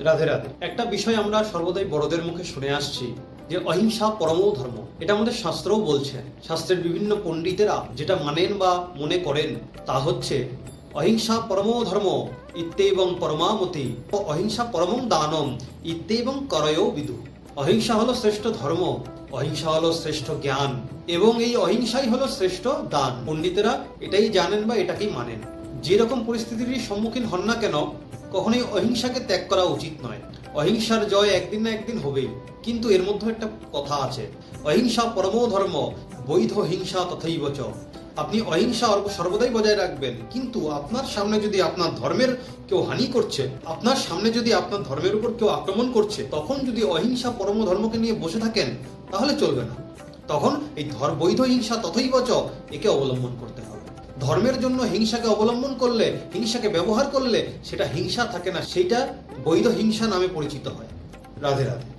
রাধে রাধে। একটা বিষয় আমরা সর্বদাই বড়দের মুখে শুনে আসছি, যে অহিংসা পরম ধর্ম। এটা আমাদের শাস্ত্রও বলছে। শাস্ত্রের বিভিন্ন পণ্ডিতেরা যেটা মানেন বা মনে করেন, তা হচ্ছে, অহিংসা পরম ধর্ম, ইত্যেবং পরমামতি ও অহিংসা পরমং দানম, ইত্যেবং করয়ও বিদু। অহিংসা হলো শ্রেষ্ঠ ধর্ম, অহিংসা হলো শ্রেষ্ঠ জ্ঞান, এবং এই অহিংসাই হলো শ্রেষ্ঠ দান। পণ্ডিতেরা এটাই জানেন বা এটাকেই মানেন। যেরকম পরিস্থিতির সম্মুখীন হন না কেন কখনোই অহিংসাকে ত্যাগ করা উচিত নয়। অহিংসার জয় একদিন না একদিন হবেই। কিন্তু এর মধ্যে একটা কথা আছে। অহিংসা পরম ধর্ম, বৈধ হিংসা তথৈব চ। আপনি অহিংসা সর্বদাই বজায় রাখবেন। কিন্তু আপনার সামনে যদি আপনার ধর্মের কেউ হানি করছে, আপনার সামনে যদি আপনার ধর্মের উপর কেউ আক্রমণ করছে, তখন যদি অহিংসা পরম ধর্মকে নিয়ে বসে থাকেন, তাহলে চলবে না। তখন এই ধর বৈধ হিংসা তথৈব চ একে অবলম্বন করতে হবে। ধর্মের জন্য হিংসাকে অবলম্বন করলে, হিংসাকে ব্যবহার করলে সেটা হিংসা থাকে না সেটা বৈধ হিংসা নামে পরিচিত হয়। রাধে রাধে।